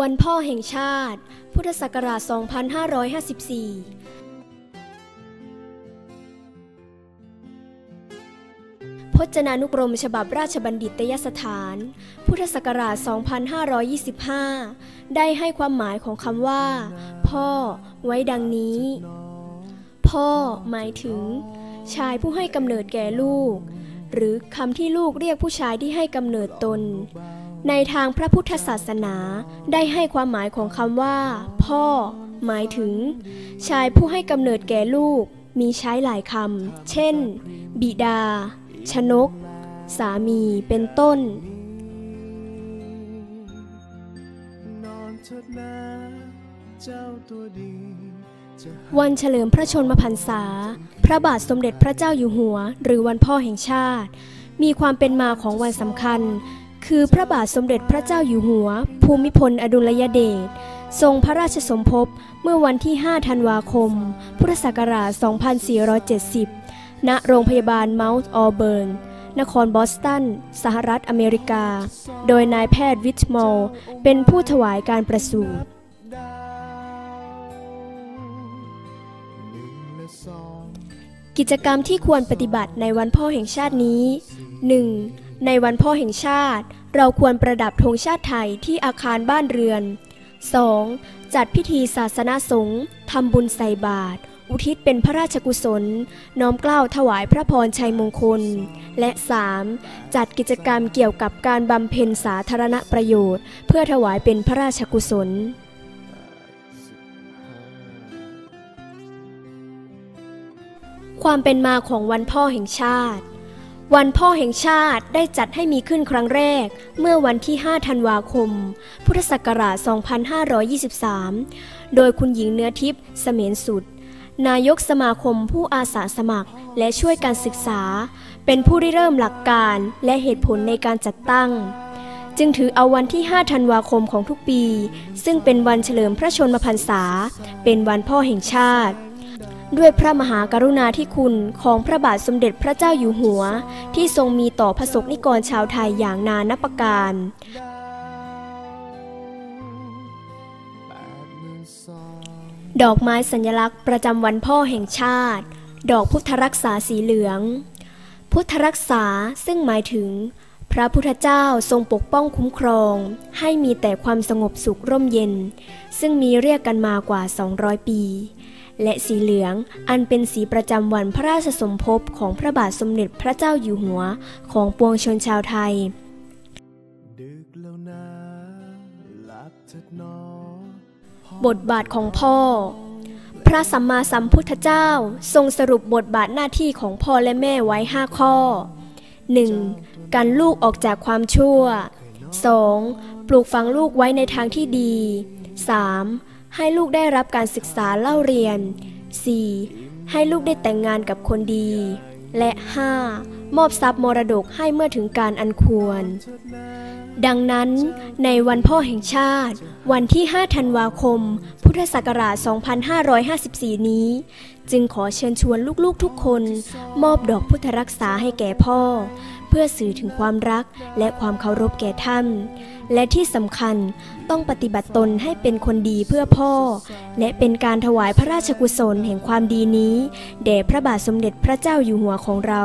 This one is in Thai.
วันพ่อแห่งชาติ พุทธศักราช 2554 พจนานุกรมฉบับราชบัณฑิตยสถาน พุทธศักราช 2525 ได้ให้ความหมายของคำว่า พ่อ ไว้ดังนี้ พ่อ หมายถึง ชายผู้ให้กำเนิดแก่ลูก หรือคำที่ลูกเรียกผู้ชายที่ให้กำเนิดตน ในทางพระพุทธศาสนาได้ให้ความหมายของคำว่า พ่อ หมายถึง ชายผู้ให้กำเนิดแก่ลูก มีใช้หลายคำเช่น บิดา ชนก สามีเป็นต้น วันเฉลิมพระชนมพรรษา พระบาทสมเด็จพระเจ้าอยู่หัว หรือวันพ่อแห่งชาติ มีความเป็นมาของวันสำคัญ คือพระบาทสมเด็จพระเจ้าอยู่หัว ภูมิพลอดุลยเดชทรงพระราชสมภพเมื่อวันที่ 5 ธันวาคม พุทธศักราช 2470 ณ โรงพยาบาลเมาส์ออเบิร์น นครบอสตัน สหรัฐอเมริกา โดยนายแพทย์วิทมอลเป็นผู้ถวายการประสูติกิจกรรมที่ควรปฏิบัติในวันพ่อแห่งชาตินี้ 1. ในวันพ่อแห่งชาติ เราควรประดับธงชาติไทยที่อาคารบ้านเรือน 2. จัดพิธีศาสนาสงฆ์ทำบุญใส่บาตรอุทิศเป็นพระราชกุศล น้อมเกล้าวถวายพระพรชัยมงคล และ 3. จัดกิจกรรมเกี่ยวกับการบำเพ็ญสาธารณประโยชน์ เพื่อถวายเป็นพระราชกุศลความเป็นมาของวันพ่อแห่งชาติ วันพ่อแห่งชาติได้จัดให้มีขึ้นครั้งแรก เมื่อวันที่ 5 ธันวาคม พุทธศักราช 2523 โดยคุณหญิงเนื้อทิพย์เสมียนสุด นายกสมาคมผู้อาสาสมัครและช่วยการศึกษา เป็นผู้ริเริ่มหลักการและเหตุผลในการจัดตั้ง จึงถือเอาวันที่ 5 ธันวาคมของทุกปี ซึ่งเป็นวันเฉลิมพระชนมพรรษา เป็นวันพ่อแห่งชาติ ด้วยพระมหากรุณาธิคุณของพระบาทสมเด็จพระเจ้าอยู่หัว ที่ทรงมีต่อพระสงฆ์นิกรชาวไทยอย่างนานับประการ ดอกไม้สัญลักษณ์ประจำวันพ่อแห่งชาติ ดอกพุทธรักษาสีเหลือง พุทธรักษาซึ่งหมายถึง พระพุทธเจ้าทรงปกป้องคุ้มครอง ให้มีแต่ความสงบสุขร่มเย็น ซึ่งมีเรียกกันมากว่า 200 ปี และสีเหลืองอันเป็นสีประจำวันพระราชสมภพของพระบาทสมเด็จพระเจ้าอยู่หัวของปวงชนชาวไทยดึกแล้วนะลับนอบทบาทของพ่อ พระสัมมาสัมพุทธเจ้าทรงสรุปบทบาทหน้าที่ของพ่อและแม่ไว้ 5 ข้อ 1. การลูกออกจากความชั่ว 2. ปลูกฝังลูกไว้ในทางที่ดี 3. ให้ลูกได้รับการศึกษาเล่าเรียน 4. ให้ลูกได้แต่งงานกับคนดี และ 5. มอบทรัพย์มรดกให้เมื่อถึงการอันควร ดังนั้น ในวันพ่อแห่งชาติ วันที่ 5 ธันวาคม พุทธศักราช 2554 นี้ จึงขอเชิญชวนลูกๆทุกคน มอบดอกพุทธรักษาให้แก่พ่อ เพื่อสื่อถึงความรักและความเคารพแก่ท่าน และที่สำคัญต้องปฏิบัติตนให้เป็นคนดีเพื่อพ่อ และเป็นการถวายพระราชกุศลแห่งความดีนี้ แด่พระบาทสมเด็จพระเจ้าอยู่หัวของเรา